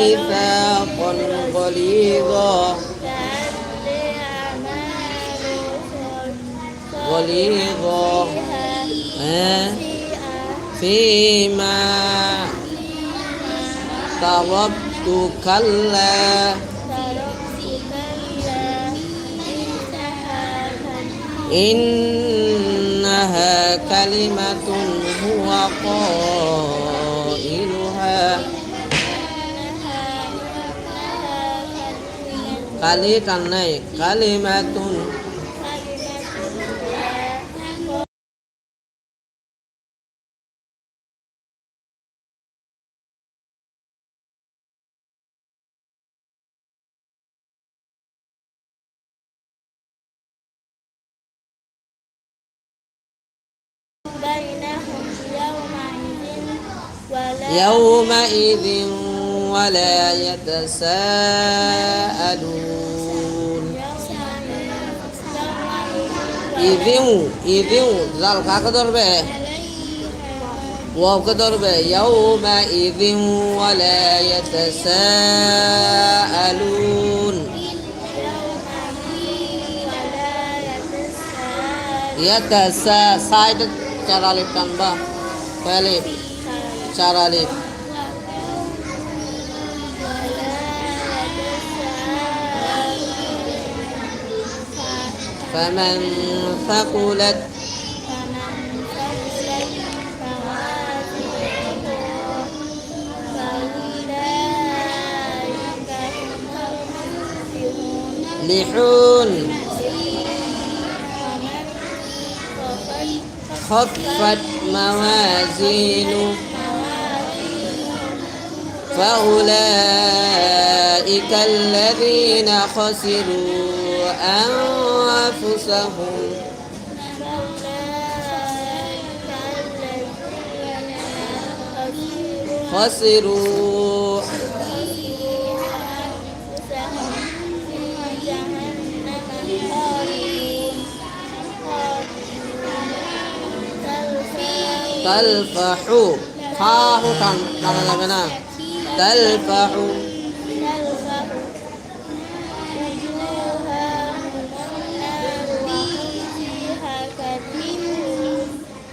ميثاقا غليظا غليظا فيما تركت كلا إنها كلمة هو قائلها কালি কান নাই কালিমাতুন بينهم يومئذ ولا يومئذ ولا يتساءلون ইদিউ ইদিউ জাল কাকে ধরবে ওয়াওকে ধরবে ইয়াউমা ইদিউ ওয়ালা ইয়াতাসাআলুন ইয়াতাসা সাইড চার আলিফ টানবা কয় আলিফ চার আলিফ فمن ثقلت لحون خفت موازين فأولئك الذين خسروا. أنفسهم خسروا. تلفح خاه كان كان لغنا تلفحوا.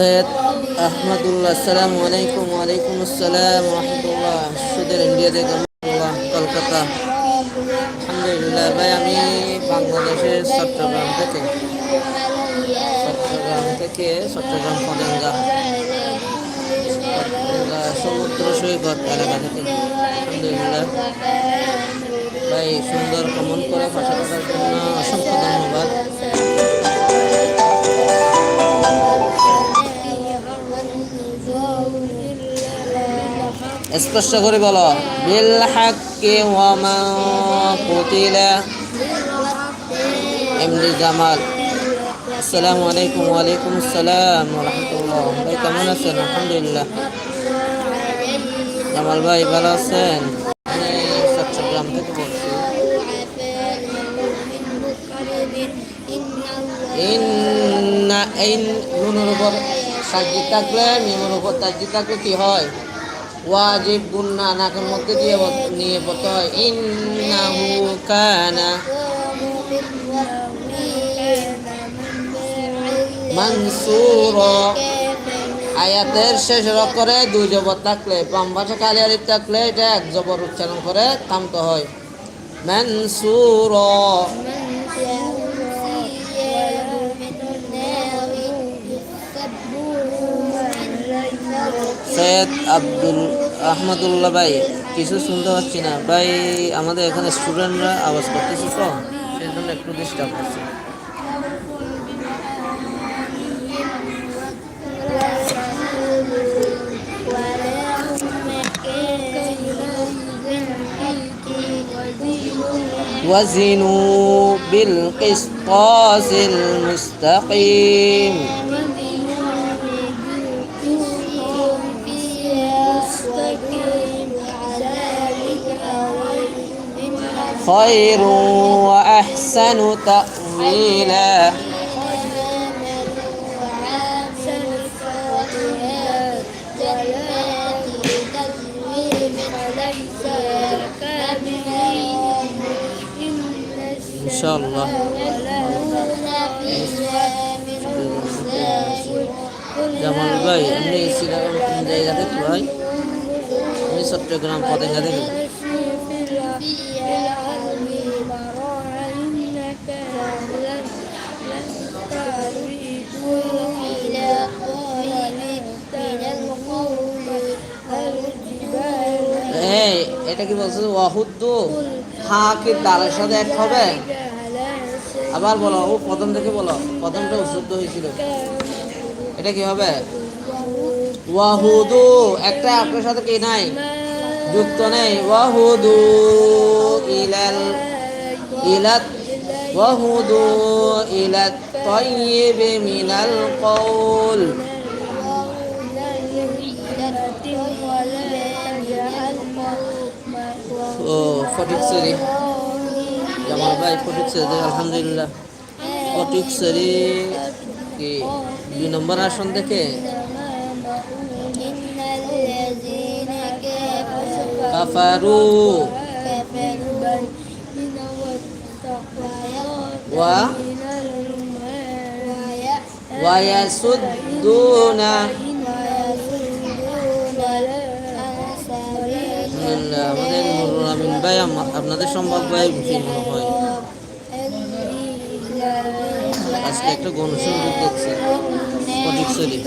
সৈয়দ আহমদুল্লাহ, আসসালামু আলাইকুম, ওয়ালাইকুম আসসালাম, রহমতুল্লাহ। সুদের ইন্ডিয়া থেকে কলকাতা। আলহামদুলিল্লাহ, ভাই, আমি বাংলাদেশের চট্টগ্রাম থেকে। চট্টগ্রাম থেকে চট্টগ্রাম পদেঙ্গা সমুদ্র সৈকত এলাকা থেকে। আলহামদুলিল্লাহ। ভাই, সুন্দর কমন করে করার জন্য অসংখ্য ধন্যবাদ। স্পষ্ট করে বলো। বিল হাক্কি ওয়া কুতিলা। এমডি জামাল। আসসালামু আলাইকুম ওয়ালাইকুম আসসালাম, ওয়া রাহমাতুল্লাহ। ভাই, কেমন আছেন? আলহামদুলিল্লাহ। জামাল ভাই, ভালো আছেন? চট্টগ্রাম ইন নুনের উপর থাকলে মিমের উপর তাজি থাকলে কি হয়? ওয়াজিব গুন্না নাকের মধ্যে দিয়ে নিয়ে পড়তে হয়। ইন্নাহু কানা মানসুর। আয়াতের শেষ করে দুই জবর থাকলে বাম পাশে কালিয়ারি থাকলে এটা এক জবর উচ্চারণ করে থামতে হয়। মানসুর। সৈয়দ আব্দুল আহমদুল্লাহ ভাই কিছু শুনতে পাচ্ছি না ভাই আমাদের এখানে স্টুডেন্টরা আওয়াজ করতেছে তো সেই জন্য একটু ডিস্টার্ব হচ্ছে وزنوا بالقسطاس المستقيم خير وأحسن تأويلا إن شاء الله জামাল ভাই আপনি শ্রীরাম কোন জায়গা থেকে ভাই আমি চট্টগ্রাম পতেঙ্গা থেকে এটা কি বলছে? অহুদ্দ হা কি তারের সাথে এক হবে? আবার বলো, ও প্রথম থেকে বলো, প্রথমটা উশুদ্ধ হয়েছিল। এটা কি হবে? ওয়াহুদু। একটা আপনার সাথে কি নাই? যুক্ত নেই। ওয়াহুদু ইলাল, ইলাত, ওয়াহুদু ইলাত তাইয়িব মিনাল কওল। ও ফটিক সরি জামাল ভাই ফটিক সরি আলহামদুলিল্লাহ ফটিক সরি কি দুই নম্বর আসন দেখে। কাফারু। ওয়া। ওয়ায়াসুদ্দুনা। আলহামদুলিল্লাহ। আমাদের নুরুল আমিন ভাই আমা- আপনাদের সম্ভব ভাই বেশি মনে হয় আজকে একটা গণসংযোগ দেখছি। ফটিক সরি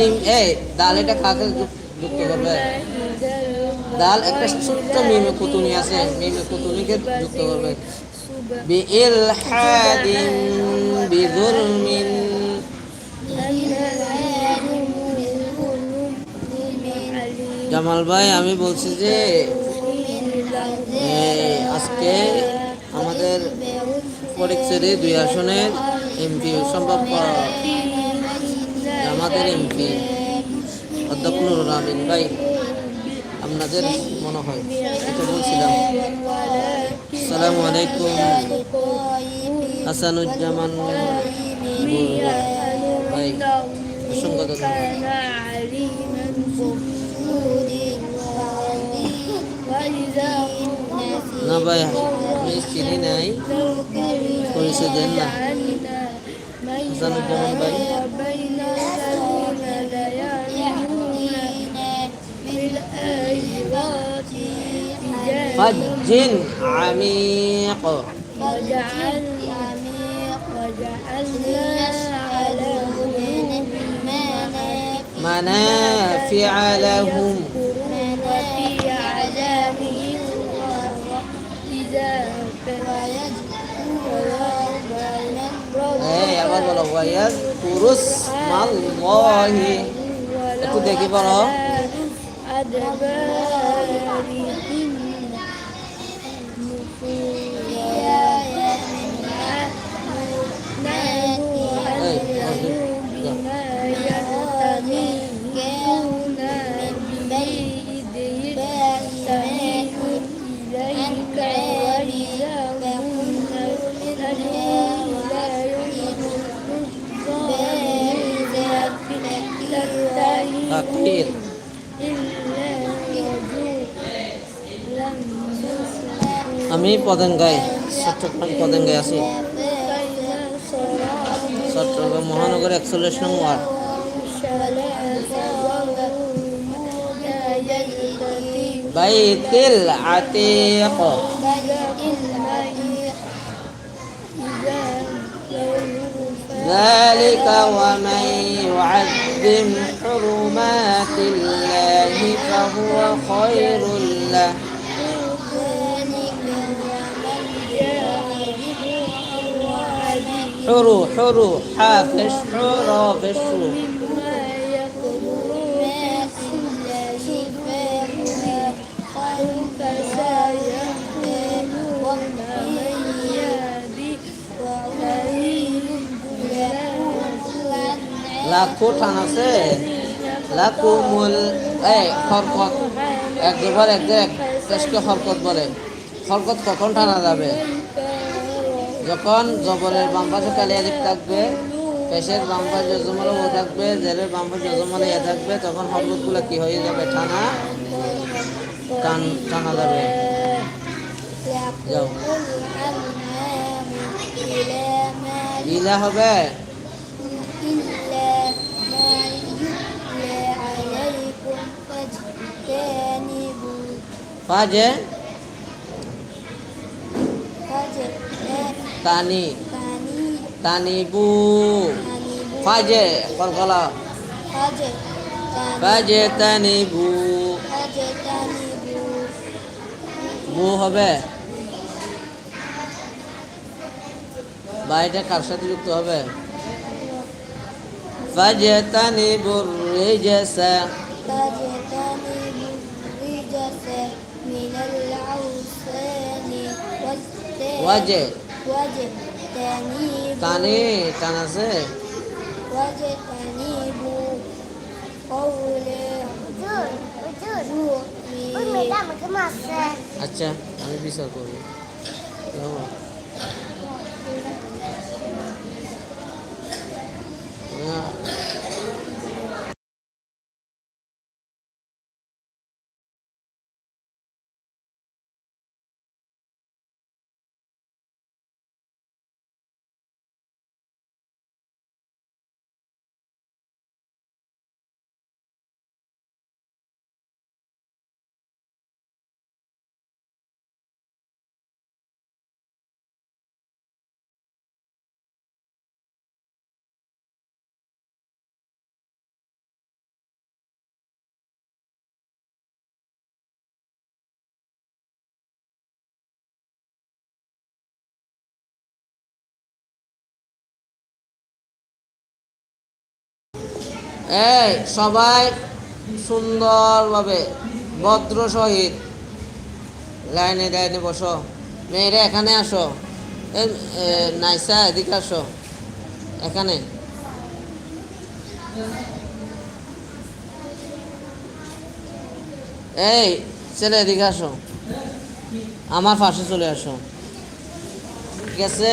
দিম এই দাল এটা কাকে যুক- যুক্ত করবে? ডাল একটা ছোট্ট মিমে কুতুনি আছে, মিমে কুতুনিকে যুক্ত করবে। বিইলহাদিম বিযুলমিন জামাল ভাই, আমি বলছি যে আজকে আমাদের পরীক্ষারে দুই আসনের এমপি সম্ভব আমাদের এমপি অধ্যক্ষ নুরুল আমিন ভাই, আপনাদের মনে হয়? এটা বলছিলাম। আসসালামু আলাইকুম। হাসানুজ্জামান ভাই অসংখ্য না ভাই আমি চিনি নাই, পরিচয় দেন না। হাসানুজ্জামান ভাই। فج عميق. وجعلنا لهم منافع لهم. وفي عذابهم إذا يا ويذكر اسم الله. كنت أجيب أدبار দেখি বলো তাকবীর إلا رجوع لم يسلم আমি পদেঙ্গায় চট্টগ্রাম পদেঙ্গায় আছি بين صراط চট্টগ্রাম মহানগর একচল্লিশ নং ওয়ার্ড বাইতিল আতিক ذلك ومن يعظم حرمات الله فهو خير له حرو حرو حافش حرافش লাখো টান আছে লাখো মূল এই খরকত এক দুবার এক এক পেশকে হরকত বলে। হরকত কখন টানা যাবে? যখন জবরের বাম পাশে কালিয়ালিপ থাকবে পেশের বাম পাশে ও থাকবে জেলের বাম পাশে যজমালে এ থাকবে তখন হরকতগুলো কি হয়ে যাবে? টানা টান টানা যাবে। যাও। ইলা হবে? পাজে তানি তানিবু ফাজে কলকলা ফাজে তানিবু বু হবে। বা কার সাথে যুক্ত হবে? ফাজে তানিবুর রেজেসা ওয়াজে? ওয়াজে তানি তানি টান আছে? ওয়াজে তানি বু কওলে আচ্ছা আমি বিচার করব। Yeah. এই, সবাই সুন্দরভাবে ভদ্র সহিত লাইনে লাইনে বসো। মেয়েরা, এখানে আসো। নাইসা, এদিকে আসো। এখানে। এই, ছেলে, এদিকে আসো। আমার পাশে চলে আসো। ঠিক আছে?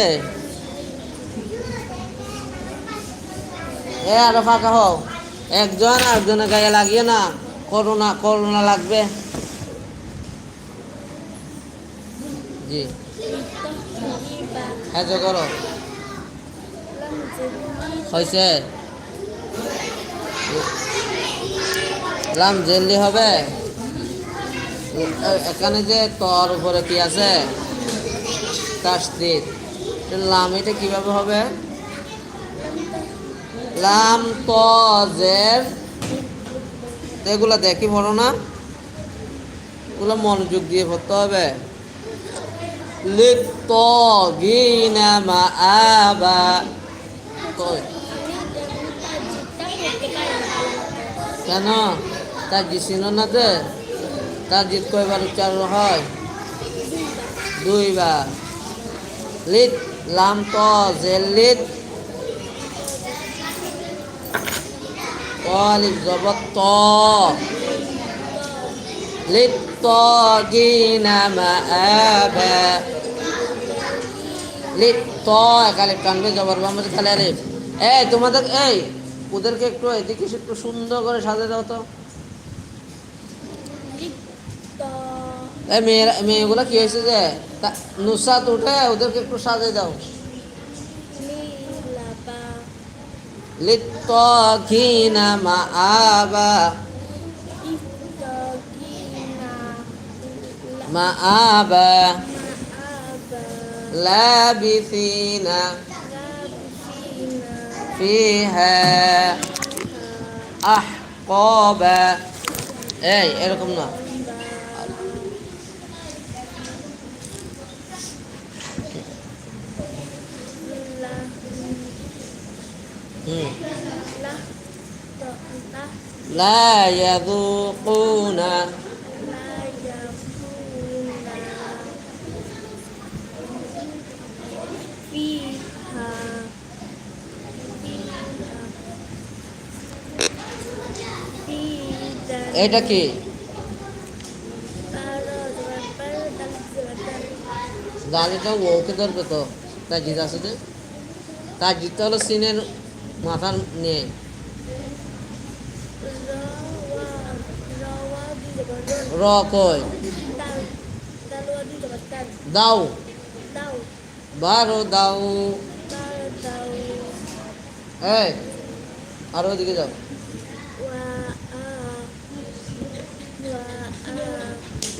এ আরও ফাঁকা হও। একজন আরেকজনের গায়ে লাগিয়ে না, করোনা করোনা লাগবে। জি। হ্যাঁ করো। হয়েছে। লাম, জেলদি হবে। এখানে যে তর উপরে কি আছে? তাসদিদ লাম, এটা কীভাবে হবে? লাম, ত, জের। এগুলো দেখি পড়ো না। এগুলো মনোযোগ দিয়ে পড়তে হবে। কই? কেন? তার জিসিন না তার জিত কয়বার উচ্চারণ হয়? দুইবার। লিত, লাম, ত, জের, লিত। অলিফ ত টানবে জবর খালি আলিফ এই তোমাদের এই ওদেরকে একটু এদিকে একটু সুন্দর করে সাজে দাও তো। এই মেয়েরা মেয়েগুলো কি হয়েছে যে? তা- নুসরাত উঠে ওদেরকে একটু সাজিয়ে দাও। মাআবা মাআবা লাবিসিনা লাবিসিনা ফিহা আহকাবা এই এরকম না হুম لا يذوقون এটা কি দাঁড়িটা ওকে ধরবে তো তার জিত আছে যে তার জিততে হলো সিনের মাথা নিয়ে। র কই? দাও। বারো, দাও। এই, আরও ওদিকে যাও।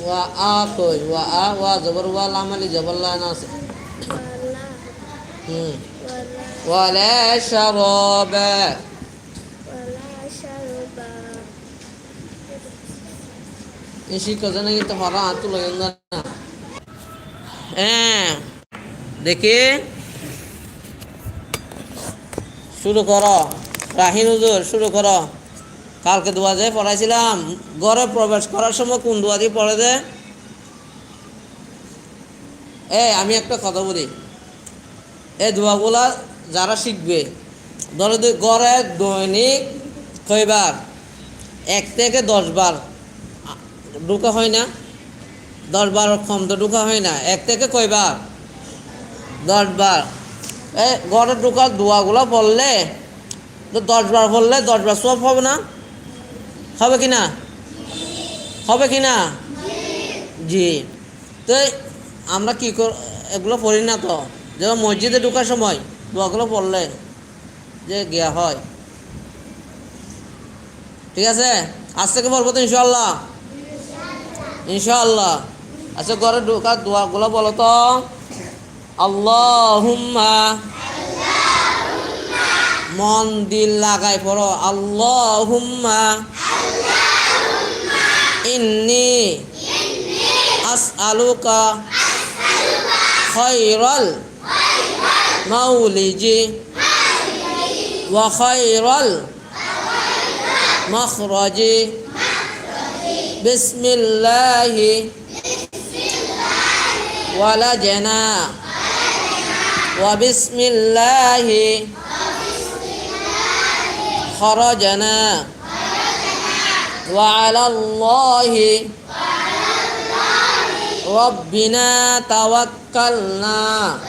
ওয়া আ কই? ওয়া আ, ওয়া জবর, ওয়া লামালি জবর লা না আছে। হুম। ওয়ালা শারাবা এই শিক্ষা নাকি তো হরা হাত তুলে না হ্যাঁ দেখি শুরু করো রাহিন হুজুর শুরু করো কালকে দোয়া যায় পড়াইছিলাম ঘরে প্রবেশ করার সময় কোন দোয়া দিয়ে পড়ে দে এই আমি একটা কথা বলি এই দোয়াগুলা যারা শিখবে, ধরো গড়ে দৈনিক কয়বার? এক থেকে দশ বার ঢুকা হয় না? দশ বার কম তো ঢুকা হয় না। এক থেকে কয়বার? দশ বার এই গড়ে ঢুকার দোয়াগুলো পড়লে, তো দশ বার পড়লে দশ বার সব হবে না? হবে কি না? হবে কি না? জি। তো আমরা কি কর, এগুলো পড়ি না তো? যেমন মসজিদে ঢোকার সময় দোয়াগুলো পড়লে যে গিয়া হয়। ঠিক আছে? আজ থেকে বলব তো ইনশাল্লাহ ইনশাল্লাহ আচ্ছা ঘরে ঢোকার দোয়াগুলো বলো তো। আল্লাহুম্মা। মন দিল লাগাই পড়ো। আল্লাহুম্মা। ইন্নি। আসআলুকা। খায়রাল। مولج وخير المخرج. بسم الله. ولجنا. وبسم الله. خرجنا. وعلى الله. ربنا توكلنا.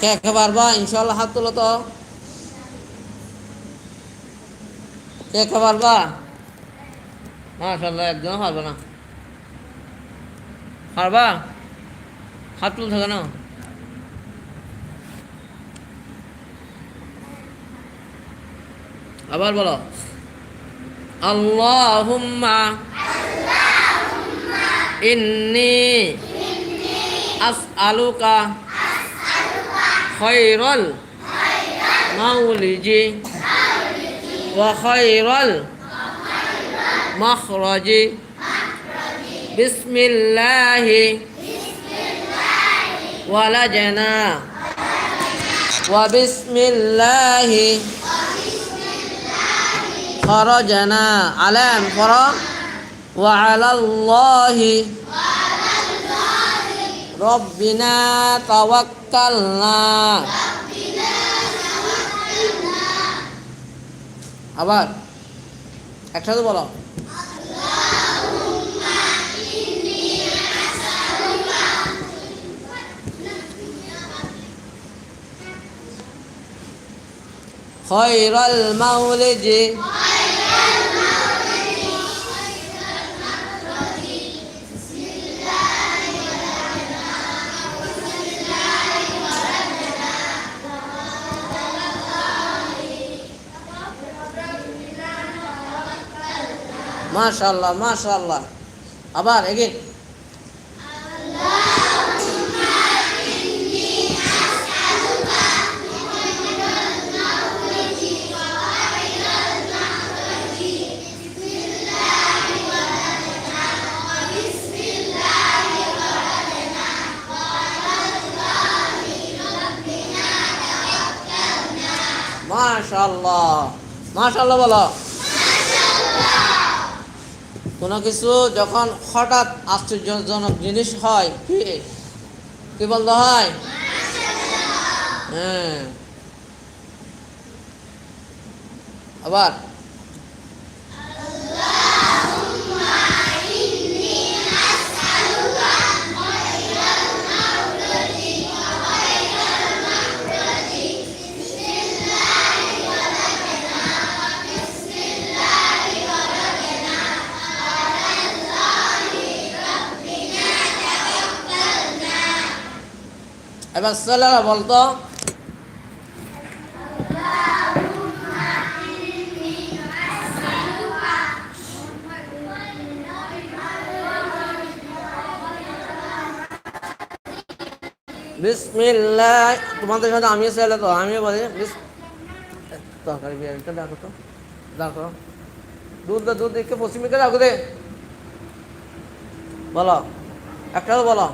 কে কে পারবা ইনশাল্লাহ হাত তুলো তো। কে কে পারবা মাশাল্লাহ একজন পারবে না। পারবা হাত তুলতে কেন? আবার বলো। আল্লাহুম্মা। ইন্নি। আসআলুকা। خير المولج وخير المخرج بسم الله. ولجنا. وبسم الله. خرجنا على فرا وعلى الله. ربنا توكلنا আবার একসাথে বলো خير المولد মাশাল্লাহ মাশাল্লাহ আবার এগিন মাশাল্লাহ মাশাল্লাহ বলো। কোনো কিছু যখন হঠাৎ আশ্চর্যজনক জিনিস হয় কি? কি বলতে হয়? হ্যাঁ। আবার এবার বলতো, বিসমিল্লাহ তোমাদের সাথে আমি ছেলে তো আমি বলি তরকারি বিরিয়ানিটা দেখো তো দেখো দুধ দুধ দেখে পশ্চিমিকে দেখো দে। বলো একটা বলো।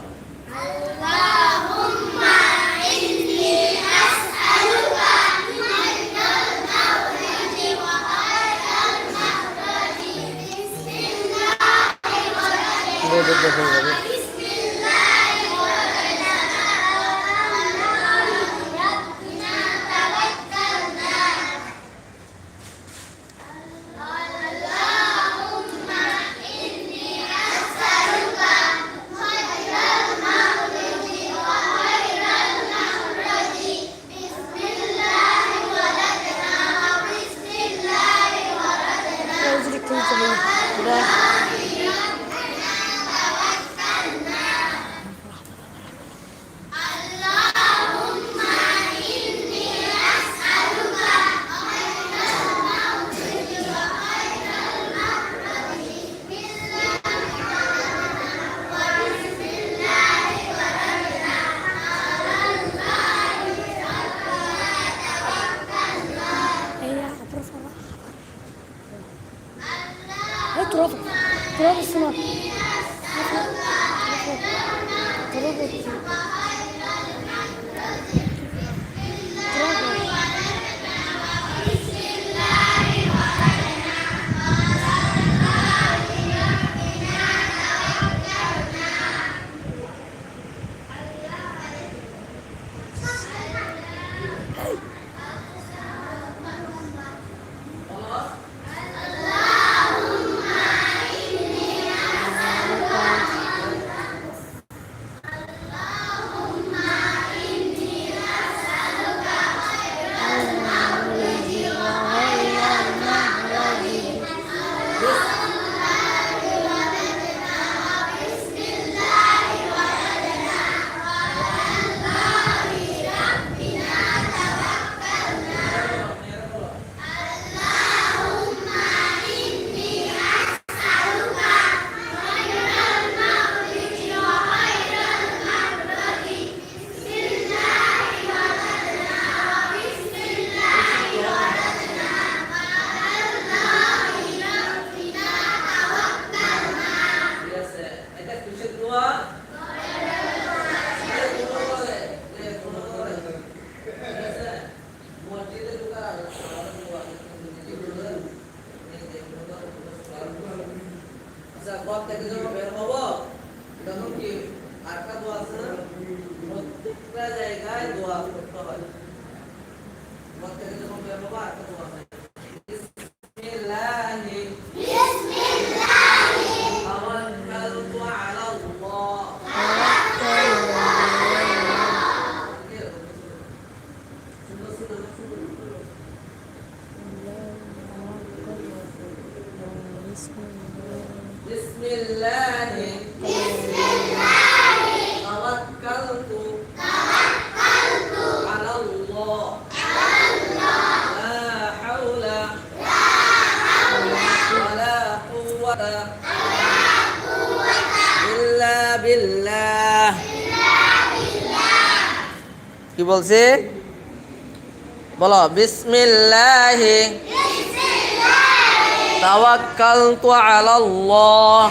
দে দে ঘর থেকে যখন বের হব তখন কি আরেকটা দোয়া জায়গায় দোয়া করতে হয় ঘর থেকে যখন বের হব আরেকটা দোয়া আছে বলছে? বলো, বিসমিল্লাহি। তাওয়াক্কালতু আলাল্লাহ।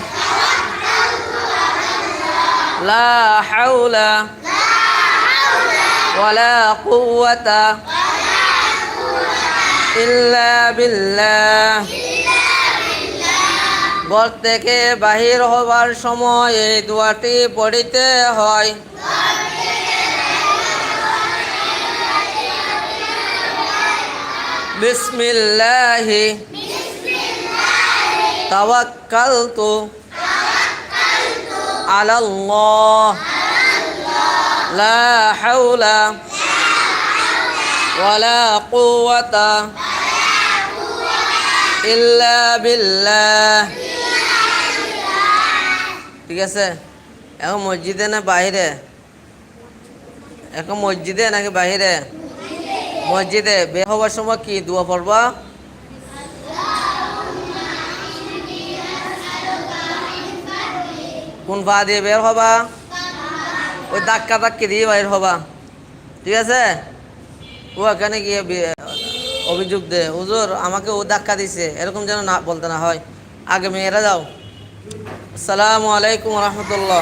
লা হাওলা ওয়ালা কুওয়াতা ইল্লা বিল্লাহ। ঘর থেকে বাহির হবার সময় এই দোয়াটি পড়িতে হয়। বিসমিল্লাহি। তাওয়াক্কালতু আলাল্লাহ। লা হাওলা ওয়ালা কুওয়াতা ইল্লা বিল্লাহ। ঠিক আছে? এখন মসজিদে না বাইরে এখন মসজিদে নাকি বাইরে মসজিদে বের হবার সময় কি দোয়া পড়বা? কোন পা দিয়ে বের হবা? ওই ধাক্কা ধাক্কি দিয়ে বাইর হবা। ঠিক আছে? ও এখানে গিয়ে অভিযোগ দে। হুজুর, আমাকে ও ধাক্কা দিছে। এরকম যেন না বলতে না হয়। আগে মেয়েরা যাও। আসসালামু আলাইকুম রহমতুল্লাহ।